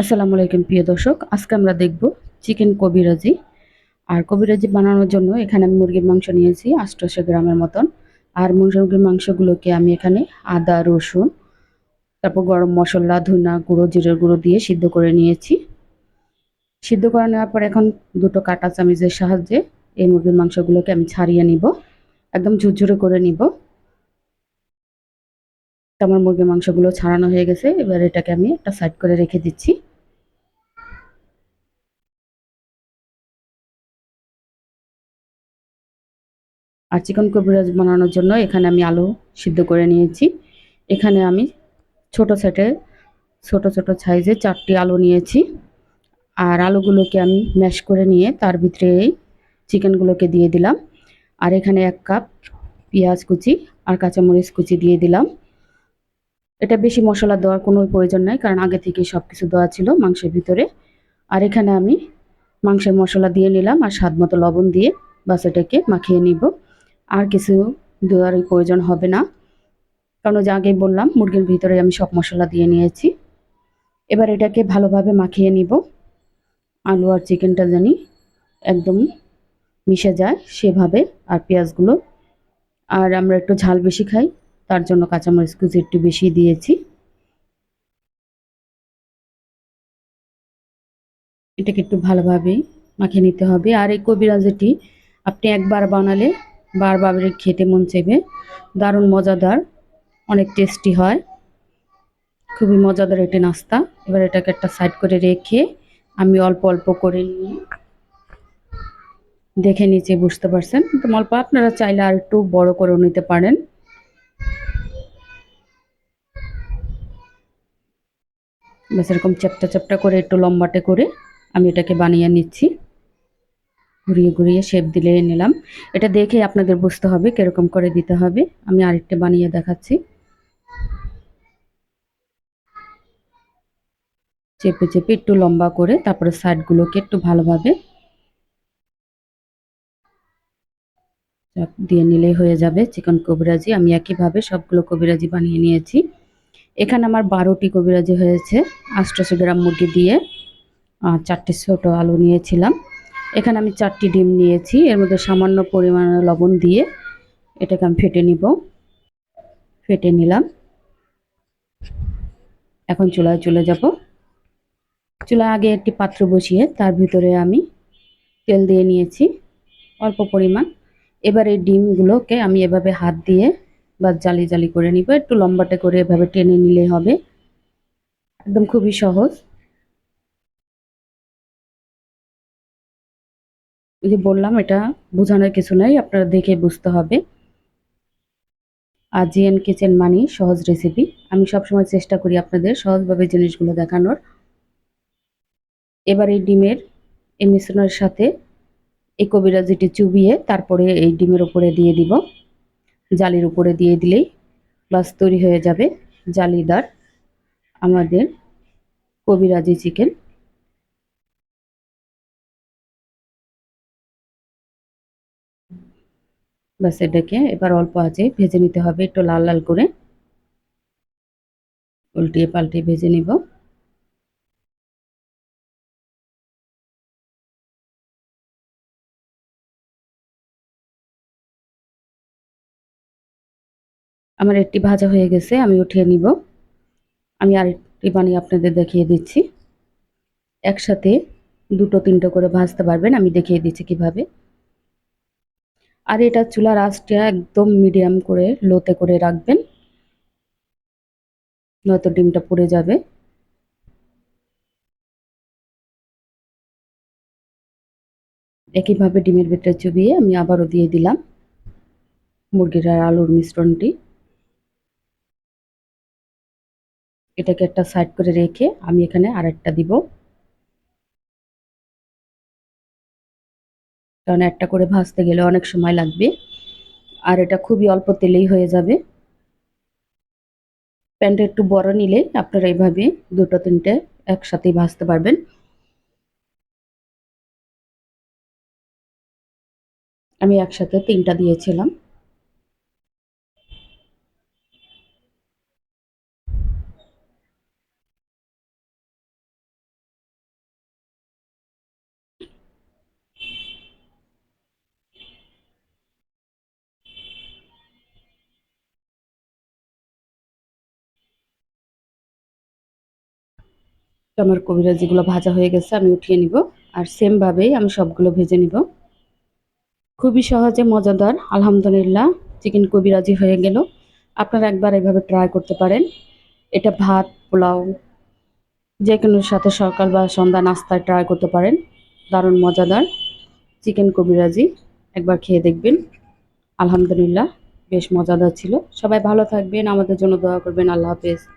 আসসালামু আলাইকুম, প্রিয় দর্শক। আজকে আমরা দেখব চিকেন কবিরাজি। আর কবিরাজি বানানোর জন্য এখানে আমি মুরগির মাংস নিয়েছি আষ্টশো গ্রামের মতন। আর মুরগির মাংসগুলোকে আমি এখানে আদা, রসুন, তারপর গরম মশলা, ধুনা গুঁড়ো, জিরের গুঁড়ো দিয়ে সিদ্ধ করে নিয়েছি। সিদ্ধ করে নেওয়ার পর এখন দুটো কাটা চামিচের সাহায্যে এই মুরগির মাংসগুলোকে আমি ছাড়িয়ে নিব। একদম ঝুরঝুরে করে নিব। আমার মুরগির মাংসগুলো ছাড়ানো হয়ে গেছে। এবার এটাকে আমি একটা সাইড করে রেখে দিচ্ছি। আর চিকেন কবিরাজ বানানোর জন্য এখানে আমি আলু সিদ্ধ করে নিয়েছি। এখানে আমি ছোট সেটে ছোট ছোট সাইজে চারটি আলু নিয়েছি। আর আলুগুলোকে আমি ম্যাশ করে নিয়ে তার ভিতরে এই চিকেনগুলোকে দিয়ে দিলাম। আর এখানে এক কাপ পেঁয়াজ কুচি আর কাঁচামরিচ কুচি দিয়ে দিলাম। এটা বেশি মশলা দেওয়ার কোনো প্রয়োজন নাই, কারণ আগে থেকে সব কিছু দেওয়া ছিল মাংসের ভিতরে। আর এখানে আমি মাংসের মশলা দিয়ে নিলাম আর স্বাদ মতো লবণ দিয়ে বাস এটাকে মাখিয়ে নিব। আর কিছু দেওয়ারই প্রয়োজন হবে না। কারণ যে আগেই বললাম, মুরগির ভিতরে আমি সব মশলা দিয়ে নিয়েছি। এবার এটাকে ভালোভাবে মাখিয়ে নিব। আলু আর চিকেনটা জানি একদম মিশে যায় সেভাবে, আর পেঁয়াজগুলো। আর আমরা একটু ঝাল বেশি খাই তার জন্য কাঁচামরিচ কুচি একটু বেশি দিয়েছি। এটাকে একটু ভালোভাবে মাখিয়ে নিতে হবে। আর এই কবিরাজিটি আপনি একবার বানালে বারবার খেতে মন চাইবে। দারুণ মজাদার, অনেক টেস্টি হয়। খুবই মজাদার এটি নাস্তা। এবার এটাকে একটা সাইড করে রেখে আমি অল্প অল্প করে নিয়ে দেখে নিচে বুঝতে পারছেন। তো অল্প আপনারা চাইলে আর একটু বড় করে নিতে পারেন। ব্যাস, এরকম চ্যাপটা চ্যাপটা করে, একটু লম্বাটে করে আমি এটাকে বানিয়ে নিচ্ছি। ঘুরিয়ে ঘুরিয়ে শেপ দিলে নিলাম। এটা দেখে আপনাদের বুঝতে হবে কীরকম করে দিতে হবে। আমি আরেকটা বানিয়ে দেখাচ্ছি। চেপে চেপে একটু লম্বা করে, তারপরে সাইডগুলোকে একটু ভালোভাবে দিয়ে নিলেই হয়ে যাবে, চিকেন কবিরাজি। আমি একইভাবে সবগুলো কবিরাজি বানিয়ে নিয়েছি। এখানে আমার বারোটি কবিরাজি হয়েছে, আষ্টশো গ্রাম মুরগি দিয়ে চারটি ছোটো আলু নিয়েছিলাম। এখানে আমি চারটি ডিম নিয়েছি, এর মধ্যে সামান্য পরিমাণে লবণ দিয়ে এটাকে আমি ফেটে নিব। ফেটে নিলাম। এখন চুলায় চলে যাব। চুলায় আগে একটি পাত্র বসিয়ে তার ভিতরে আমি তেল দিয়ে নিয়েছি, অল্প পরিমাণ। এবার এই ডিমগুলোকে আমি এভাবে হাত দিয়ে বা জালি জালি করে নিব, একটু লম্বাটে করে এভাবে টেনে নিলে হবে। একদম খুবই সহজ। যে বললাম, এটা বোঝানোর কিছু নাই, আপনারা দেখে বুঝতে হবে। আর জিএন কিচেন মানি, সহজ রেসিপি আমি সবসময় চেষ্টা করি আপনাদের সহজভাবে জিনিসগুলো দেখানোর। এবার এই ডিমের, এই মিশ্রণের সাথে এই কবিরাজিটি চুবিয়ে তারপরে এই ডিমের উপরে দিয়ে দিব। জালির উপরে দিয়ে দিলেই বাস তৈরি হয়ে যাবে। জালিদার আমাদের কবিরাজি চিকেন। বাস এটাকে এবার অল্প আছে, ভেজে নিতে হবে একটু লাল লাল করে। উল্টিয়ে পাল্টিয়ে ভেজে নিব। আমার একটি ভাজা হয়ে গেছে, আমি উঠিয়ে নিব। আমি আরেকটি বানিয়ে আপনাদের দেখিয়ে দিচ্ছি। একসাথে দুটো তিনটো করে ভাজতে পারবেন, আমি দেখিয়ে দিচ্ছি কীভাবে। আর এটা চুলার আঁচটা একদম মিডিয়াম করে, লোতে করে রাখবেন। নয়তো ডিমটা পুড়ে যাবে। একইভাবে ডিমের ভিতরে চুবিয়ে আমি আবারও দিয়ে দিলাম মুরগির আর আলুর মিশ্রণটি। এটাকে একটা সাইড করে রেখে আমি এখানে আরেকটা দিব। কারণ একটা করে ভাজতে গেলে অনেক সময় লাগবে। আর এটা খুবই অল্প তেলেই হয়ে যাবে। প্যানটা একটু বড় নিলে আপনারা এইভাবে দুটো তিনটে একসাথেই ভাজতে পারবেন। আমি একসাথে তিনটা দিয়েছিলাম। আমার কবিরাজিগুলো ভাজা হয়ে গেছে আমি উঠিয়ে নিব আর সেমভাবেই আমি সবগুলো ভেজে নিব। খুবই সহজে, মজাদার, আলহামদুলিল্লাহ চিকেন কবিরাজি হয়ে গেল। আপনারা একবার এভাবে ট্রাই করতে পারেন। এটা ভাত, পোলাও যে কোনো সাথে সকাল বা সন্ধ্যা নাস্তায় ট্রাই করতে পারেন। দারুণ মজাদার চিকেন কবিরাজি। একবার খেয়ে দেখবেন। আলহামদুলিল্লাহ, বেশ মজাদার ছিল। সবাই ভালো থাকবেন, আমাদের জন্য দোয়া করবেন। আল্লাহ হাফেজ।